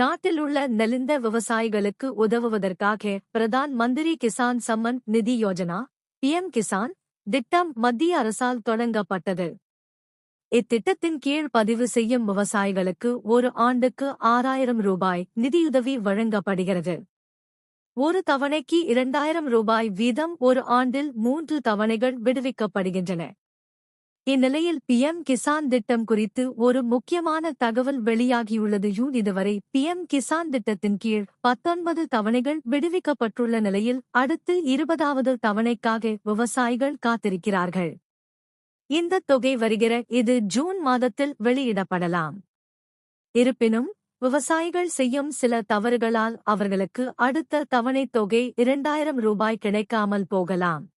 நாட்டில் உள்ள நெலிந்த விவசாயிகளுக்கு உதவுவதற்காக பிரதான் மந்திரி கிசான் சம்மன் நிதி யோஜனா பிஎம் கிசான் திட்டம் மத்திய அரசால் தொடங்கப்பட்டது. இத்திட்டத்தின் கீழ் பதிவு செய்யும் விவசாயிகளுக்கு ஒரு ஆண்டுக்கு ஆறாயிரம் ரூபாய் நிதியுதவி வழங்கப்படுகிறது. ஒரு தவணைக்கு இரண்டாயிரம் ரூபாய் வீதம் ஒரு ஆண்டில் மூன்று தவணைகள் விடுவிக்கப்படுகின்றன. இந்நிலையில் பிஎம் கிசான் திட்டம் குறித்து ஒரு முக்கியமான தகவல் வெளியாகியுள்ளது. யூன் இதுவரை பிஎம் கிசான் திட்டத்தின் கீழ் பத்தொன்பது தவணைகள் விடுவிக்கப்பட்டுள்ள நிலையில் அடுத்து இருபதாவது தவணைக்காக விவசாயிகள் காத்திருக்கிறார்கள். இந்த தொகை வருகிற இது ஜூன் மாதத்தில் வெளியிடப்படலாம். இருப்பினும் விவசாயிகள் செய்யும் சில தவறுகளால் அவர்களுக்கு அடுத்த தவணைத் தொகை இரண்டாயிரம் ரூபாய் கிடைக்காமல் போகலாம்.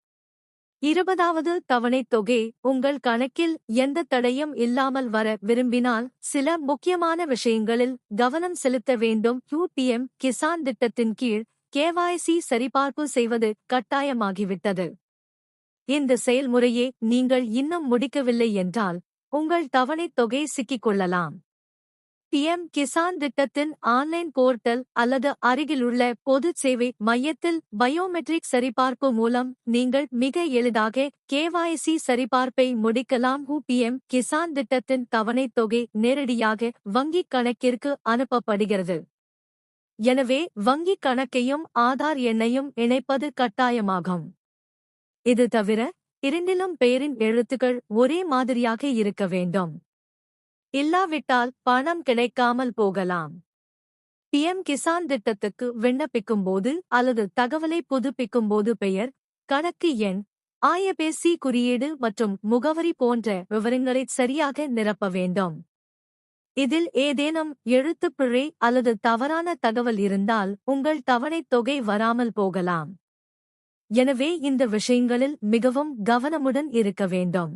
இருபதாவது தவணைத் தொகை உங்கள் கணக்கில் எந்த தடையும் இல்லாமல் வர விரும்பினால் சில முக்கியமான விஷயங்களில் கவனம் செலுத்த வேண்டும். யூபிஎம் கிசான் திட்டத்தின் கீழ் கேவாய்சி சரிபார்ப்பு செய்வது கட்டாயமாகிவிட்டது. இந்த செயல்முறையை நீங்கள் இன்னும் முடிக்கவில்லை என்றால் உங்கள் தவணைத் தொகை சிக்கிக் கொள்ளலாம். பிஎம் கிசான் திட்டத்தின் ஆன்லைன் போர்ட்டல் அல்லது அருகிலுள்ள பொது சேவை மையத்தில் பயோமெட்ரிக் சரிபார்ப்பு மூலம் நீங்கள் மிக எளிதாக கேவாய்சி சரிபார்ப்பை முடிக்கலாம். பிஎம் கிசான் திட்டத்தின் தவணைத் தொகை நேரடியாக வங்கிக் கணக்கிற்கு அனுப்பப்படுகிறது. எனவே வங்கிக் கணக்கையும் ஆதார் எண்ணையும் இணைப்பது கட்டாயமாகும். இது தவிர இரண்டிலும் பெயரின் எழுத்துக்கள் ஒரே மாதிரியாக இருக்க வேண்டும். இல்லாவிட்டால் பணம் கிடைக்காமல் போகலாம். பிஎம் கிசான் திட்டத்துக்கு விண்ணப்பிக்கும்போது அல்லது தகவலை புதுப்பிக்கும்போது பெயர் கணக்கு எண் ஆயபேசி குறியீடு மற்றும் முகவரி போன்ற விவரங்களை சரியாக நிரப்ப வேண்டும். இதில் ஏதேனும் எழுத்துப்பிழை அல்லது தவறான தகவல் இருந்தால் உங்கள் தவணைத் தொகை வராமல் போகலாம். எனவே இந்த விஷயங்களில் மிகவும் கவனமுடன் இருக்க வேண்டும்.